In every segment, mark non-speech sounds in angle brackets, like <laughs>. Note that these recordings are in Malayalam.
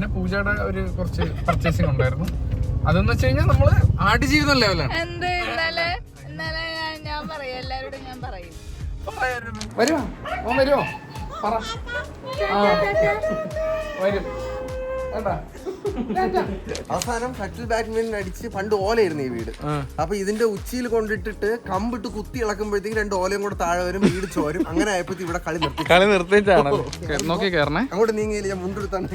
പിന്നെ പൂജയുടെ ഒരു കുറച്ച് പർച്ചേസിംഗ് ഉണ്ടായിരുന്നു. അതെന്ന് വെച്ച് കഴിഞ്ഞാൽ നമ്മൾ ആടുജീവിതം ലെവലാണ്. എന്ത്? ഇന്നലെ ഇന്നലെ ഞാൻ ഞാൻ പറയും. എല്ലാരോടും ഞാൻ പറയും. വരുമോ ഓൻ വരുമോ പറ. ആ വരും. <laughs> അവസാനം ഷട്ടിൽ ബാഡ്മിന്റൺ അടിച്ച് പണ്ട് ഓലയായിരുന്നു ഈ വീട്. അപ്പൊ ഇതിന്റെ ഉച്ചിയിൽ കൊണ്ടിട്ടിട്ട് കമ്പിട്ട് കുത്തി ഇളക്കുമ്പോഴത്തേക്ക് രണ്ട് ഓലയും കൂടെ താഴെ വരും വീട് ചോരും. അങ്ങനെ ആയപ്പോ ഇവിടെ കളി നിർത്തി. കളി നിർത്തിയിട്ടാണ് നോക്കി കയറണേ അങ്ങോട്ട് നീങ്ങിയില്ല ഞാൻ മുണ്ടെടുത്താണ്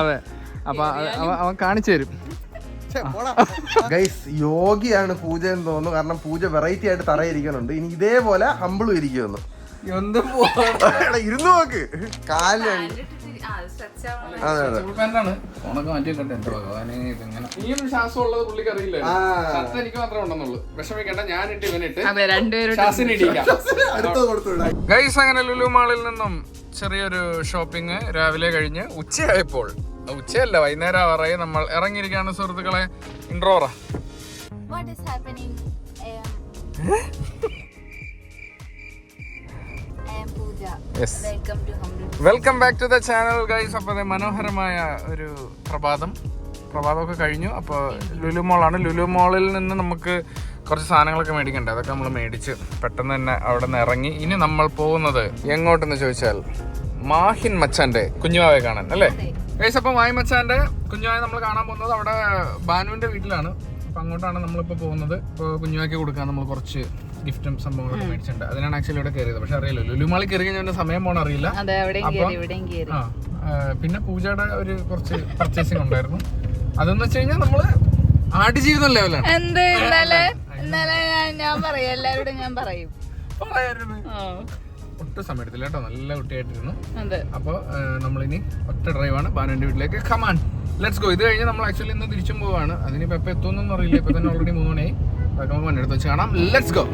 അതെ. അപ്പൊ അവൻ കാണിച്ചു തരും. ഗൈസ് യോഗിയാണ് പൂജ എന്ന് തോന്നുന്നു. കാരണം പൂജ വെറൈറ്റി ആയിട്ട് തറയിരിക്കുന്നുണ്ട്. ഇനി ഇതേപോലെ ഹമ്പിളും ഇരിക്കുന്നു എന്തും എടാ, ഇരുന്ന് നോക്ക്. കാൽ അതെ <laughs> ഗൈസ് അങ്ങനെ ലുലു മാളിൽ നിന്നും ചെറിയൊരു ഷോപ്പിംഗ് രാവിലെ കഴിഞ്ഞ് ഉച്ചയായപ്പോൾ ഉച്ചയല്ല വൈകുന്നേരം ആവാറായി. നമ്മൾ ഇറങ്ങിയിരിക്കുകയാണ് സുഹൃത്തുക്കളെ. ഇൻട്രോറ. What is happening? Welcome back to the channel guys അപ്പോൾ മനോഹരമായ ഒരു പ്രഭാതം. പ്രഭാതമൊക്കെ കഴിഞ്ഞു. അപ്പോൾ ലുലു മോളാണ് ലുലു മോളിൽ നിന്ന് നമുക്ക് കുറച്ച് സാധനങ്ങളൊക്കെ മേടിക്കണ്ടേ? അതൊക്കെ നമ്മൾ മേടിച്ച് പെട്ടെന്ന് തന്നെ അവിടെ നിന്ന് ഇറങ്ങി. ഇനി നമ്മൾ പോകുന്നത് എങ്ങോട്ടെന്ന് ചോദിച്ചാൽ മാഹിൻ മച്ചാന്റെ കുഞ്ഞുവാവെ കാണാൻ അല്ലേ? ഗൈസ് അപ്പം മാഹിൻ മച്ചാന്റെ കുഞ്ഞുവായ നമ്മൾ കാണാൻ പോകുന്നത് അവിടെ ബാനുവിന്റെ വീട്ടിലാണ്. അപ്പം അങ്ങോട്ടാണ് നമ്മളിപ്പോൾ പോകുന്നത്. ഇപ്പോൾ കുഞ്ഞുമാക്കി കൊടുക്കാൻ നമ്മൾ കുറച്ച് ഗിഫ്റ്റും സംഭവങ്ങളൊക്കെ മേടിച്ചിട്ടുണ്ട്. അതിനാണ് ആക്ച്വലി ഇവിടെ കയറിയത്. പക്ഷെ അറിയില്ല. ലുലുമാളി കയറി കഴിഞ്ഞാൽ സമയം പോകണം അറിയില്ല. ആ പിന്നെ പൂജയുടെ ഒരു കുറച്ച് പർച്ചേസിംഗ് ഉണ്ടായിരുന്നു. അതെന്ന് വെച്ച് കഴിഞ്ഞാൽ നമ്മൾ ആടുജീവിതം ലെവലാണ് എന്ത് ഇന്നലെ ഇന്നലെ. ഞാൻ പറയും. എല്ലാരോടും ഞാൻ പറയും. ഒട്ടും സമയത്തില്ല കേട്ടോ നല്ല കുട്ടിയായിട്ടിരുന്നു. അപ്പൊ അപ്പോൾ നമ്മളിനി ഒറ്റ ഡ്രൈവാണ് ബാനുവിന്റെ വീട്ടിലേക്ക്. കമാൻ ലെറ്റ്സ് ഗോ ഇത് കഴിഞ്ഞ് നമ്മൾ ആക്ച്വലി ഇന്ന് തിരിച്ചും പോവാണ്. അതിനിപ്പോൾ എപ്പോൾ എത്തുമെന്നൊന്നും അറിയില്ല. ഇപ്പൊ തന്നെ ഓൾറെഡി മൂന്ന് മണിയായി. വണ്ടി എടുത്ത് വെച്ച് കാണാം. ലെറ്റ്സ് ഗോ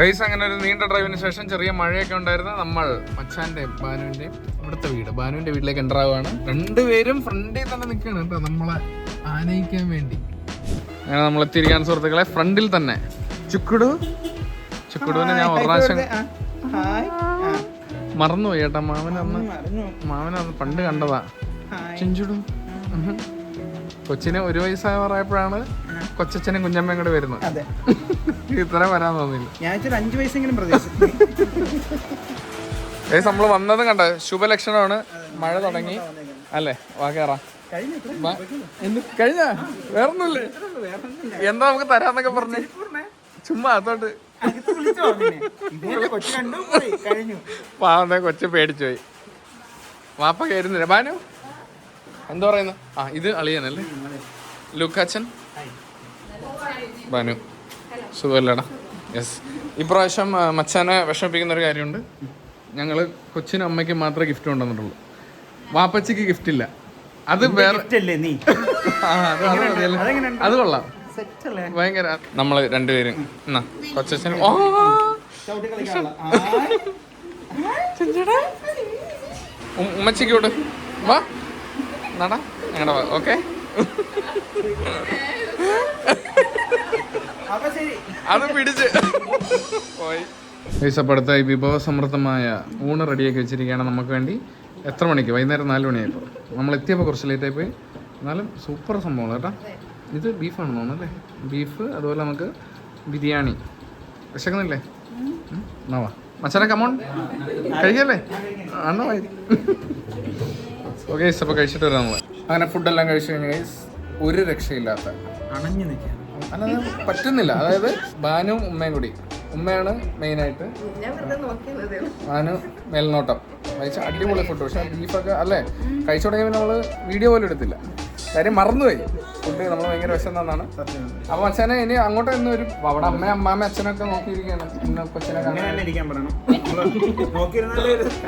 ഗൈസ് അങ്ങനെ ഒരു നീണ്ട ഡ്രൈവിന് ശേഷം ചെറിയ മഴയൊക്കെ ഉണ്ടായിരുന്നു നമ്മൾ മച്ചാന്റെ ബാനുവിന്റെ ഇവിടുത്തെ വീട്. ബാനുവിന്റെ വീട്ടിലേക്ക് എന്റർ ആവുകയാണ്. രണ്ടുപേരും ഫ്രണ്ടിൽ തന്നെ നിൽക്കുകയാണ് കേട്ടോ നമ്മളെ ആനയിക്കാൻ വേണ്ടി. അങ്ങനെ നമ്മൾ എത്തിയിരിക്കാൻ സുഹൃത്തുക്കളെ ഫ്രണ്ടിൽ തന്നെ. ചുക്കുടു. ചുക്കുടുവിനെ ഞാൻ ഒരു പ്രാവശ്യം മറന്നുപോയി ചേട്ടാ മാമനന്ന് മാമനന്ന് പണ്ട് കണ്ടതാ. ചിഞ്ചുടു. കൊച്ചിനെ ഒരു വയസ്സായപ്പോഴാണ് കൊച്ചച്ഛനും കുഞ്ഞമ്മയും കൂടെ വരുന്നു. അതെ. ഇത്ര വരാൻ തോന്നില്ല ഞാൻ വെച്ചൊരു അഞ്ചു വയസ്സെങ്കിലും പ്രതീക്ഷിച്ചു. ഏസ് നമ്മൾ വന്നതും കണ്ട? ശുഭലക്ഷണമാണ്. മഴ തുടങ്ങി. അല്ലേ? വാ കേറാം. കഴിഞ്ഞു വേറൊന്നുമില്ലേ? എന്താ നമുക്ക് തരാന്നൊക്കെ പറഞ്ഞു? ചുമ്മാ അതോട്ട്. പാവന്നെ കൊച്ചു പേടിച്ചു പോയി. വാപ്പ കയറുന്നില്ല? ബാനു? എന്താ പറയുന്നു? ആ ഇത് അളിയനല്ലേ? ലുക്കാച്ചൻ? ബാനു സുഖമല്ലടാ? യെസ് ഇപ്രാവശ്യം മച്ചാനെ വിഷമിപ്പിക്കുന്ന ഒരു കാര്യമുണ്ട്. ഞങ്ങൾ കൊച്ചിനും അമ്മയ്ക്കും മാത്രമേ ഗിഫ്റ്റ് കൊണ്ടുവന്നിട്ടുള്ളൂ. വാപ്പച്ചിക്ക് ഗിഫ്റ്റ് ഇല്ല. അത് വേറെ അത് കൊള്ളാം. ഭയങ്കര നമ്മൾ രണ്ടുപേരും എന്നാ കൊച്ചച്ഛനും ഓ ചവിട്ടി കളിക്കാനുള്ള ഉം- ഉമ്മച്ചിക്ക് വിട്. വാ. നടാ. ഞങ്ങളുടെ ഓക്കെ അത് പിടിച്ച്. പോയി. അടുത്ത ഈ വിഭവസമൃദ്ധമായ ഊണ് റെഡിയാക്കി വെച്ചിരിക്കുകയാണ് നമുക്ക് വേണ്ടി. എത്ര മണിക്ക്? വൈകുന്നേരം നാല് മണിയായപ്പോൾ. നമ്മൾ എത്തിയപ്പോൾ കുറച്ച് ലേറ്റായി പോയി. എന്നാലും സൂപ്പർ സംഭവമാണ് കേട്ടോ. ഇത് ബീഫാണ് തോന്നുന്നത് അല്ലേ? ബീഫ് അതുപോലെ നമുക്ക് ബിരിയാണി. വിശക്കുന്നില്ലേ? എന്നാവാ എന്നാ വാ. മച്ചാനെ കമോൺ കഴിക്കല്ലേ? അണ്ണ വായി ഓക്കെ അപ്പോൾ കഴിച്ചിട്ട് വരാം നമ്മൾ അങ്ങനെ ഫുഡെല്ലാം കഴിച്ചു കഴിഞ്ഞാൽ ഗൈസ് ഒരു രക്ഷയില്ലാത്ത അണഞ്ഞു നിൽക്കാം അല്ലാതെ പറ്റുന്നില്ല. അതായത് ബാനു ഉമ്മയും കൂടി. ഉമ്മയാണ് മെയിനായിട്ട് ബാനു മേൽനോട്ടം. കഴിച്ചാൽ അടിപൊളി ഫുഡ് പക്ഷെ ബീഫൊക്കെ അല്ലേ? കഴിച്ചു തുടങ്ങിയപ്പോൾ നമ്മൾ വീഡിയോ പോലും എടുത്തില്ല. കാര്യം മറന്നുപോയി. ഫുഡ് നമ്മൾ ഭയങ്കര വിശന്നാണ് അപ്പൊ അച്ഛനെ ഇനി അങ്ങോട്ട് ഇന്ന് ഒരു അവിടെ അമ്മ അമ്മാമ്മ അച്ഛനൊക്കെ നോക്കിയിരിക്കുകയാണ്. ഇന്ന് കൊച്ചിനെ ഇരിക്കാൻ പറയണം.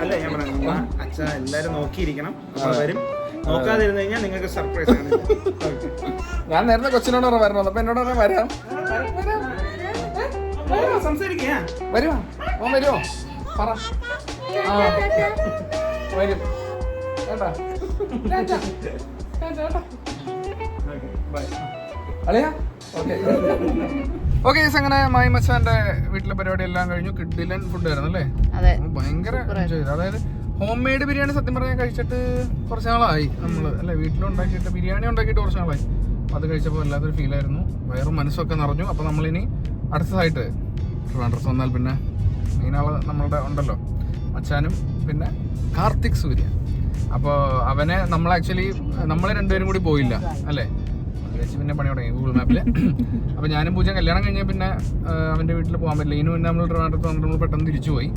അല്ല ഞാൻ എല്ലാരും നോക്കിയിരിക്കണം. വരും. നോക്കാതിരുന്നു കഴിഞ്ഞാൽ നിങ്ങൾക്ക് സർപ്രൈസ് ആണ് ഞാൻ നേരത്തെ കൊച്ചിനോട് പറഞ്ഞ വരണം അപ്പൊ എന്നോട് പറഞ്ഞാൽ വരാം. സംസാരിക്കാ. വരുമോ ഓൻ വരുമോ പറ. വരും. കേട്ടാ? ഓക്കെ അങ്ങനെ മായി മച്ചാന്റെ വീട്ടിലെ പരിപാടി എല്ലാം കഴിഞ്ഞു. കിഡിലൻ ഫുഡ് ആയിരുന്നു അല്ലേ? ഭയങ്കര അതായത് ഹോം മെയ്ഡ് ബിരിയാണി സത്യം പറഞ്ഞാൽ കഴിച്ചിട്ട് കുറച്ച് നാളായി. നമ്മൾ അല്ലെ വീട്ടിലുണ്ടാക്കിയിട്ട് ബിരിയാണി ഉണ്ടാക്കിയിട്ട് കുറച്ച് നാളായി. അത് കഴിച്ചപ്പോൾ വല്ലാത്തൊരു ഫീൽ ആയിരുന്നു. വയറും മനസ്സൊക്കെ നിറഞ്ഞു. അപ്പോൾ നമ്മളിനി അടുത്തതായിട്ട് ട്രിവാൻഡ്രസ് വന്നാൽ പിന്നെ മെയിൻ ആൾ നമ്മളുടെ ഉണ്ടല്ലോ മച്ചാനും പിന്നെ കാർത്തിക് സൂര്യ. അപ്പോൾ അവനെ നമ്മൾ ആക്ച്വലി നമ്മൾ രണ്ടുപേരും കൂടി പോയില്ല അല്ലേ? ചേച്ചി പിന്നെ പണി തുടങ്ങി ഗൂഗിൾ മാപ്പിൽ അപ്പോൾ ഞാനും പൂജ കല്യാണം കഴിഞ്ഞാൽ പിന്നെ അവന്റെ അവന്റെ വീട്ടിൽ പോകാൻ പറ്റില്ല. ഇതിനു മുന്നേ നമ്മൾ ട്രിവാൻഡ്രത്ത് വന്നിട്ട് നമ്മൾ പെട്ടെന്ന് തിരിച്ചു പോയി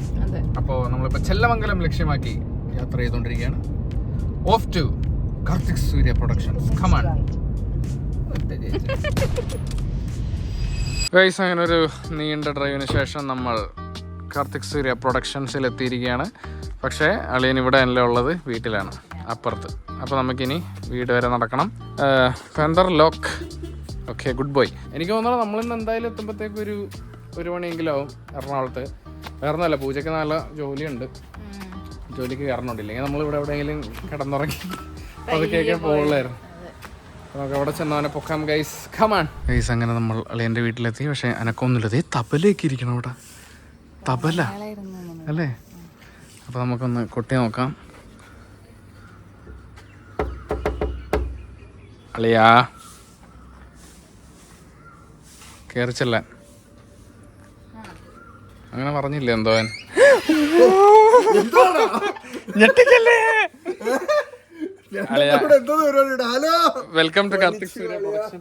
അപ്പോൾ നമ്മളിപ്പോൾ ചെല്ലമംഗലം ലക്ഷ്യമാക്കി യാത്ര ചെയ്തുകൊണ്ടിരിക്കുകയാണ്. Off to Karthik Surya productions come on guys അങ്ങനെ ഒരു നീണ്ട ഡ്രൈവിന് ശേഷം നമ്മൾ കാർത്തിക് സൂര്യ പ്രൊഡക്ഷൻസിൽ എത്തിയിരിക്കുകയാണ്. പക്ഷേ അളിയൻ ഇവിടെ അല്ല ഉള്ളത്? വീട്ടിലാണ്. അപ്പുറത്ത്. അപ്പോൾ നമുക്കിനി വീട് വരെ നടക്കണം. ഫെന്തർ ലോക്ക് ഓക്കെ ഗുഡ് ബോയ് എനിക്ക് തോന്നുന്നു നമ്മളിന്ന് എന്തായാലും എത്തുമ്പോഴത്തേക്ക് ഒരു ഒരു മണിയെങ്കിലും ആവും എറണാകുളത്ത്. വേറെ ഒന്നുമല്ല പൂജയ്ക്ക് നല്ല ജോലിയുണ്ട്. ജോലിക്ക് കയറണമുണ്ട് ഇല്ലെങ്കിൽ നമ്മൾ ഇവിടെ എവിടെയെങ്കിലും കിടന്നുറങ്ങി അതൊക്കെയൊക്കെ പോകുള്ളായിരുന്നു നമുക്ക് അവിടെ ചെന്നവനെ പൊക്കാം ഗൈസ് കമാൺ ഗൈസ് അങ്ങനെ നമ്മൾ അളിയന്റെ വീട്ടിലെത്തി. പക്ഷേ അനക്കൊന്നുമില്ല. ദേ തബലയൊക്കെ ഇരിക്കണം അവിടെ. തബല. അല്ലേ? അപ്പോൾ നമുക്കൊന്ന് കൊട്ടി നോക്കാം. അളിയാ. കേറിച്ചല്ല ചെല്ലാൻ. അങ്ങനെ പറഞ്ഞില്ലേ എന്തോ ഞെട്ടിച്ചല്ലേ? ഞെട്ടിക്കല്ലേ അളിയാ എന്തോ പരിപാടി hello welcome to Karthik Surya production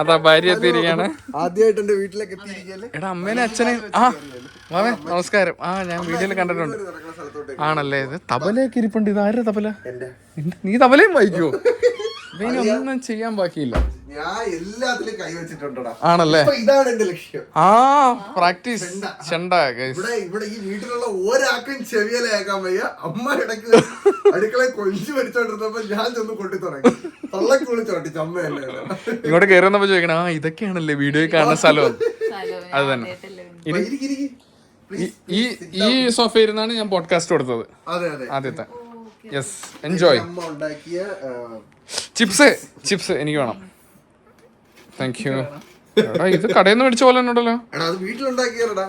അതാ ഭാര്യ എത്തിയിരിക്കുകയാണ് ആദ്യമായിട്ട് എന്റെ വീട്ടിലേക്ക് എടാ അമ്മേനെ അച്ഛനെ. ആ മാമേ നമസ്കാരം. ആ ഞാൻ വീഡിയോയിൽ കണ്ടിട്ടുണ്ട്. ആണല്ലേ ഇത്? തബലയൊക്കെ ഇരിപ്പുണ്ട്. ഇത് ആരുടെ തബല? നീ തബലയും വായിക്കുവോ? <laughs> ഒന്നും ചെയ്യാൻ ബാക്കിയില്ല. ഞാൻ എല്ലാത്തിലും കൈവച്ചിട്ടുണ്ടടാ ആണല്ലേ? ഇതാണ് എന്റെ ലക്ഷ്യം. ആ പ്രാക്ടീസ്. ചെണ്ട. guys. ഇവിടെ ഇവിടെ ഈ വീട്ടിലുള്ള ഒരാൾക്കും ചെവിയലേക്കാൻ വയ്യ. അമ്മ ഇടയ്ക്ക് അടുക്കളയിൽ കൊഞ്ചു വലിച്ചോണ്ടിരുന്നപ്പോ ഞാൻ ചെന്ന് കൊട്ടി തുടങ്ങി. തള്ളക്ക് വിളിച്ചു ചോട്ടിച്ചു അമ്മയല്ലേ ഇങ്ങോട്ട് കയറി വന്നപ്പോ ചോദിക്കണം ആ ഇതൊക്കെയാണല്ലേ വീഡിയോ കാണുന്ന സ്ഥലം? അത് തന്നെ. ഈ- ഈ ഈ സോഫ ഇരുന്നാണ് ഞാൻ പോഡ്കാസ്റ്റ് കൊടുത്തത്. അതെ അതെ. ആദ്യത്തെ. യെസ് എൻജോയ് അമ്മ ഉണ്ടാക്കിയ ചിപ്സ് ചിപ്സ് എനിക്ക് വേണം. താങ്ക് യു എടാ ഇത് കടയിൽ നിന്ന് മേടിച്ച പോലെ ഉണ്ടല്ലോ. എടാ അത് വീട്ടിലുണ്ടാക്കിയടാ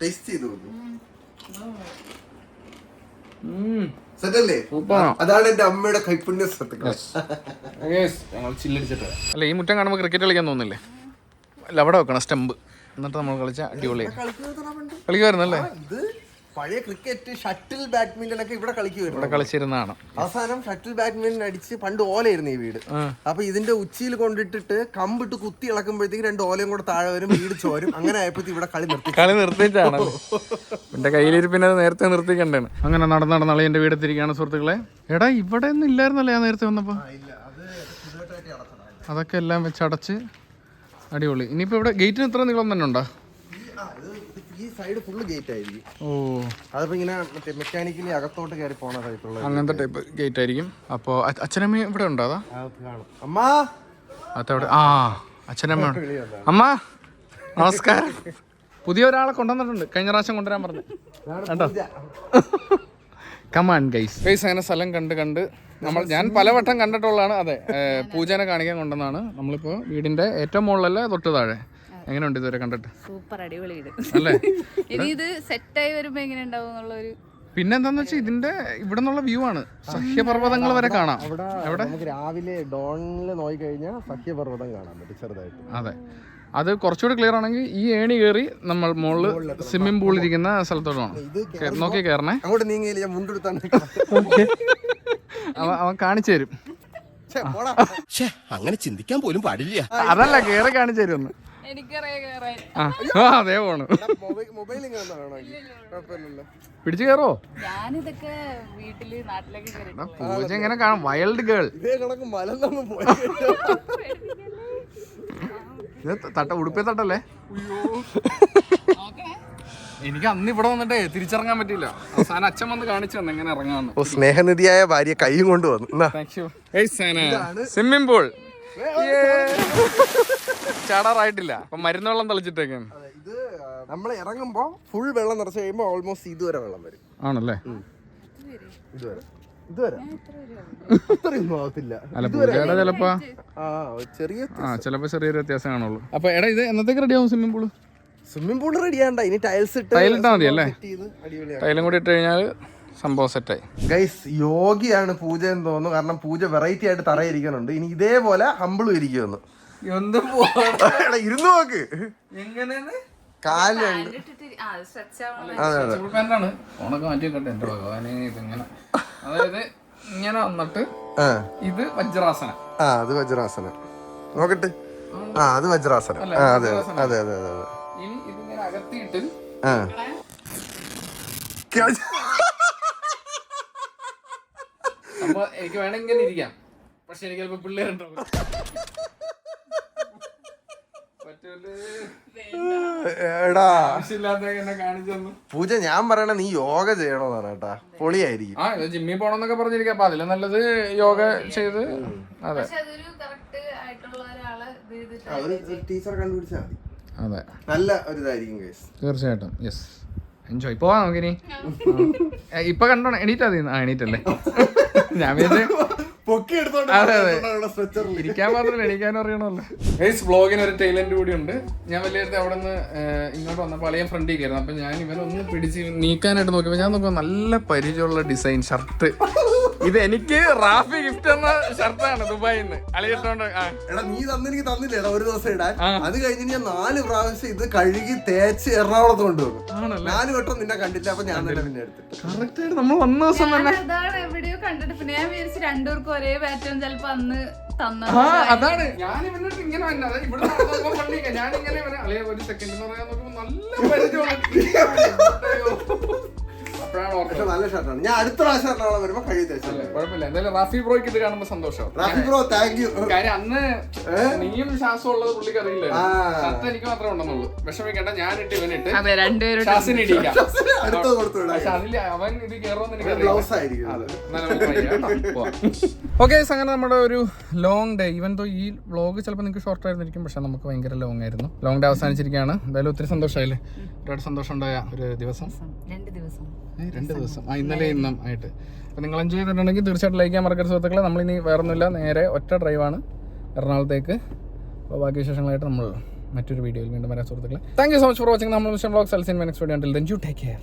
ടേസ്റ്റ് ചെയ്ത് അല്ല ഈ മുറ്റം കാണുമ്പോൾ ക്രിക്കറ്റ് കളിക്കാൻ തോന്നില്ലേ? അല്ല അവിടെ വെക്കണം സ്റ്റമ്പ് എന്നിട്ട് നമ്മൾ കളിച്ച അടിപൊളി കളിക്കുമായിരുന്നല്ലേ ഇത് പഴയ ക്രിക്കറ്റ് ഷട്ടിൽ ബാഡ്മിന്റൺ ഒക്കെ ഇവിടെ കളിക്കുമായിരുന്നു ഇവിടെ കളിച്ചിരുന്നതാണ്. അവസാനം ഷട്ടിൽ ബാഡ്മിന്റൺ അടിച്ച് പണ്ട് ഓലയായിരുന്നു ഈ വീട്. അപ്പൊ ഇതിന്റെ ഉച്ചിയിൽ കൊണ്ടിട്ടിട്ട് കമ്പിട്ട് കുത്തി ഇളക്കുമ്പോഴത്തേക്ക് രണ്ട് ഓലയും കൂടെ താഴെ വരും വീട് ചോരും. അങ്ങനെ ആയപ്പോഴത്തേക്ക് ഇവിടെ കളി നിർത്തി. കളി നിർത്തിയിട്ടാണ്. എന്റെ കയ്യിലിരിപ്പിനെ നേരത്തെ നിർത്തിക്കണ്ടാണ്. അങ്ങനെ നടന്ന് നടന്ന് എന്റെ വീട് വീടെത്തിരിക്കുകയാണ് സുഹൃത്തുക്കളെ. എടാ ഇവിടെ ഒന്നും ഇല്ലായിരുന്നല്ലേ ഞാൻ നേരത്തെ വന്നപ്പോ? അതൊക്കെ എല്ലാം വെച്ച് അടച്ച് അടിപൊളി. ഇനിയിപ്പോ ഇവിടെ ഗേറ്റിന് ഇത്ര നീളം തന്നെ ഉണ്ടോ? ഈ സൈഡ് ഫുള്ള് ഗേറ്റ് ആയിരിക്കും. ഓ. അതിപ്പോ ഇങ്ങനെ മറ്റേ മെക്കാനിക്കലി അകത്തോട്ട് കയറി പോണ ടൈപ്പുള്ള അങ്ങനത്തെ ടൈപ്പ് ഗേറ്റ് ആയിരിക്കും. അപ്പോൾ അച്ഛനമ്മ ഇവിടെ ഉണ്ടോ അതാ? അമ്മാ! അതവിടെ. ആ അച്ഛനമ്മ അമ്മ! നമസ്കാരം. പുതിയ ഒരാളെ കൊണ്ടുവന്നിട്ടുണ്ട്. കഴിഞ്ഞ പ്രാവശ്യം കൊണ്ടുവരാൻ പറഞ്ഞു. കേട്ടോ കമാൻ ഗൈസ് ഗൈസ് അങ്ങനെ സ്ഥലം കണ്ട് കണ്ട് നമ്മൾ ഞാൻ പലവട്ടം കണ്ടിട്ടുള്ളതാണ്. അതെ പൂജനെ കാണിക്കാൻ കൊണ്ടുവന്നാണ് നമ്മളിപ്പോൾ വീടിന്റെ ഏറ്റവും മുകളിലല്ല തൊട്ട് താഴെ. എങ്ങനെയുണ്ട് ഇതുവരെ കണ്ടിട്ട്? സൂപ്പർ അടിപൊളി വീട്. അല്ലേ? ഇനി ഇത് ആയി വരുമ്പോ എങ്ങനെ ഉണ്ടാവും എന്നുള്ളൊരു പിന്നെ എന്താന്ന് വെച്ചാൽ ഇതിന്റെ ഇവിടെ നിന്നുള്ള വ്യൂ ആണ്. സഹ്യപർവതങ്ങൾ വരെ കാണാം. അവിടെ നമുക്ക് രാവിലെ ഡോണിൽ നോക്കി കഴിഞ്ഞാൽ സഹ്യപർവതം കാണാൻ പറ്റും ചെറുതായിട്ട്. അതെ. അത് കുറച്ചുകൂടി ക്ലിയർ ആണെങ്കിൽ ഈ ഏണി കയറി നമ്മൾ മുകളിൽ സ്വിമ്മിംഗ് പൂൾ ഇരിക്കുന്ന സ്ഥലത്തോട്ട് പോകണം നോക്കി കയറണേ അങ്ങോട്ട് നീങ്ങിയില്ല ഞാൻ മുണ്ടെടുത്താണ് <laughs> അവൻ അവൻ കാണിച്ചു തരും. അങ്ങനെ ചിന്തിക്കാൻ പോലും പാടില്ല. അതല്ല കയറി കാണിച്ചു തരും അതേ പോണ്. മൊബൈൽ ഇങ്ങനെ വേണമെങ്കിൽ കുഴപ്പമില്ലല്ലോ പിടിച്ചു കയറോ പൂജ എങ്ങനെ കാണാം? വൈൽഡ് ഗേൾ തട്ട ഉടുപ്പേ തട്ടല്ലേ? എനിക്ക് അന്ന് ഇവിടെ വന്നിട്ടേ തിരിച്ചിറങ്ങാൻ പറ്റില്ല അവസാനം അച്ഛൻ വന്ന് കാണിച്ചു തന്നെ എങ്ങനെ ഇറങ്ങാന്ന്. ഓ സ്നേഹനിധിയായ ഭാര്യ കൈയും കൊണ്ടുവന്നു. സ്വിമ്മിംഗ് പൂൾ ചാടാറായിട്ടില്ല. അപ്പൊ മരുന്ന് വെള്ളം തളിച്ചിട്ടേക്കാണ് ഇത് നമ്മൾ ഇറങ്ങുമ്പോ ഫുൾ വെള്ളം നിറച്ച് കഴിയുമ്പോ ഓൾമോസ്റ്റ് ഇതുവരെ വെള്ളം വരും. ആണല്ലേ? ഇതുവരെ? ഇതുവരെ. അത്രയൊന്നും ആവത്തില്ല അല്ല പൂജയുടെ ചിലപ്പോ ആ ചെറിയ ആ ചിലപ്പോ ചെറിയൊരു വ്യത്യാസം കാണുള്ളൂ. അപ്പൊ എടാ ഇത് എന്നത്തേക്ക് റെഡി ആവും swimming pool swimming pool ready ആണ്ട ഇനി ടൈൽസ് ഇട്ട് മതി അല്ലേ? ടൈലും കൂടി ഇട്ട് കഴിഞ്ഞാൽ സംഭവം സെറ്റായി ഗൈസ് യോഗിയാണ് പൂജ എന്ന് തോന്നുന്നു. കാരണം പൂജ വെറൈറ്റി ആയിട്ട് തറയിരിക്കുന്നുണ്ട് ഇനി ഇതേപോലെ ഹമ്പിളും ഇരിക്കുമെന്ന്. എടാ, ഇരുന്ന് നോക്ക്. എങ്ങനെയാണ്? കാലുണ്ട് പാന്റാണ് ഫോണൊക്കെ മാറ്റി വെക്കട്ടെ എന്റെ ഭഗവാനെ ഇതിങ്ങനെ. അതായത് ഇങ്ങനെ വന്നിട്ട് ഇത് വജ്രാസനം. ആ അത് വജ്രാസനം. നോക്കട്ടെ. ആ അത് വജ്രാസനം. ആ അതെ അതെ അതെ അതെ അതെ ഇനി ഇതിങ്ങനെ അകത്തിയിട്ട് ആ. അപ്പൊ എനിക്ക് വേണമെങ്കിൽ ഇങ്ങനെ ഇരിക്കാം. പക്ഷെ എനിക്ക് ചിലപ്പോ പിള്ളേരുണ്ടാവും. എടാ പൂജ ഞാൻ പറയണ നീ യോഗ ചെയ്യണോന്ന് പറയട്ടാ പൊളിയായിരിക്കും. ആ ജിമ്മി ജിമ്മിൽ പോണെന്നൊക്കെ പറഞ്ഞിരിക്കാം. അപ്പൊ അതിൽ നല്ലത് യോഗ ചെയ്ത്. അതെ. ടീച്ചർ കണ്ടുപിടിച്ചാൽ മതി. അതെ. നല്ല ഒരു ഇതായിരിക്കും കേസ് തീർച്ചയായിട്ടും. യെസ് എൻജോയ് പോവാ നമുക്കിനി. <laughs> ഇപ്പൊ കണ്ടോ എണീറ്റാ എണീറ്റല്ലേ? <laughs> ഞാൻ വിചാരിച്ചു പൊക്കി എടുത്തോണ്ട് അതെ, അതെ. സ്ട്രെച്ചറിൽ ഇരിക്കാൻ മാത്രമല്ല എണീക്കാനും അറിയണമല്ലോ. ഗൈസ് ബ്ലോഗിന് ഒരു ടൈലന്റ് കൂടി ഉണ്ട്. ഞാൻ വലിയ അവിടെ നിന്ന് ഇങ്ങോട്ട് വന്നപ്പോൾ അളിയൻ ഫ്രണ്ടിൽ കയറുന്നു അപ്പൊ ഞാൻ ഇവനൊന്ന് പിടിച്ച് നീക്കാനായിട്ട് നോക്കിയപ്പോൾ ഞാൻ നോക്കുമ്പോൾ നല്ല പരിചയമുള്ള ഡിസൈൻ ഷർട്ട് ഇത് എനിക്ക് റാഫി ഗിഫ്റ്റ് എന്ന ഷർട്ടാണ് ദുബായിൽ നിന്ന് അളിയിട്ടോണ്ട് എടാ നീ തന്നെനിക്ക് തന്നില്ലേടാ ഒരു ദിവസം ഇടാൻ. അത് കഴിഞ്ഞ് ഞാൻ നാല് പ്രാവശ്യം ഇത് കഴുകി തേച്ച് എറണാകുളത്ത് കൊണ്ടുവന്നു. ആണല്ലേ? നാല് വട്ടം നിന്നെ കണ്ടില്ല. അപ്പൊ ഞാൻ തന്നെ പിന്നെ എടുത്തിട്ട്. കറക്റ്റ് ആയിട്ട് നമ്മൾ വന്ന ദിവസം തന്നെ അതാണ് എവിടെയോ കണ്ടിട്ട്. പിന്നെ ഞാൻ വിചാരിച്ചു രണ്ടുപേർക്കും ഒരേ പാറ്റേൺ ചിലപ്പോ അന്ന് തന്ന ആ അതാണ്. ഞാൻ ഇവനോട് ഇങ്ങനെ വന്നെ അതായത് ഇവിടെ ഞാൻ ഇങ്ങനെ ഇവനെ ഒരു സെക്കൻഡ് എന്ന് പറയാൻ നോക്കുമ്പോ നല്ല അപ്പോഴാണ് പക്ഷെ നല്ല ഷർട്ടാണ്. ഞാൻ അടുത്ത പ്രാവശ്യം എറണാകുളം വരുമ്പോ കഴുകി തേച്ചല്ലേ കുഴപ്പമില്ല. എന്തായാലും റാഫി ബ്രോയ്ക്ക് ഇത് കാണുമ്പോ സന്തോഷം. റാഫി ബ്രോ താങ്ക് യു കാര്യം അന്ന് നീയും ശ്വാസം ഉള്ളത് പുള്ളിക്ക് അറിയില്ല ആ. ഷർട്ട് എനിക്ക് മാത്രമേ ഉണ്ടെന്നുള്ളൂ വിഷമിക്കണ്ട ഞാനിട്ട് ഇവനിട്ട്. അതെ രണ്ടുപേരും ശ്വാസിന് ഇടിക്കാം അടുത്തത് കൊടുത്തു പക്ഷെ അതിൽ അവൻ ഇത് കയറുമെന്ന് എനിക്ക് ബ്ലൗസ് ആയിരിക്കും അത്. ഓക്കെ <laughs> അങ്ങനെ നമ്മുടെ ഒരു ലോങ് ഡേ ഈവൻ തോ ഈ വ്ലോഗ് ചിലപ്പോൾ നിങ്ങൾക്ക് ഷോർട്ട് ആയിരുന്നിരിക്കും പക്ഷെ നമുക്ക് ഭയങ്കര ലോങ് ആയിരുന്നു. ലോങ് ഡേ അവസാനിച്ചിരിക്കുകയാണ്. എന്തായാലും ഒത്തിരി സന്തോഷമായില്ലേ? ഒരുപാട് സന്തോഷം ഉണ്ടായ ഒരു ദിവസം. രണ്ട് ദിവസം. രണ്ട് ദിവസം. ആ ഇന്നലെ ഇന്നും ആയിട്ട്. അപ്പോൾ നിങ്ങൾ എൻജോയ് ചെയ്തിട്ടുണ്ടെങ്കിൽ തീർച്ചയായിട്ടും ലൈക്ക് ചെയ്യാൻ മറക്കരുത് സുഹൃത്തുക്കളെ. നമ്മളിനി വേറൊന്നുമില്ല. നേരെ ഒറ്റ ഡ്രൈവാണ് എറണാകുളത്തേക്ക്. അപ്പോൾ ബാക്കി വിശേഷങ്ങളായിട്ട് നമ്മൾ മറ്റൊരു വീഡിയോയിൽ വീണ്ടും വരാൻ സുഹൃത്തുക്കളെ. Thank you so much for watching നമ്മൾ mission blog സെൽസിൻ next video you take care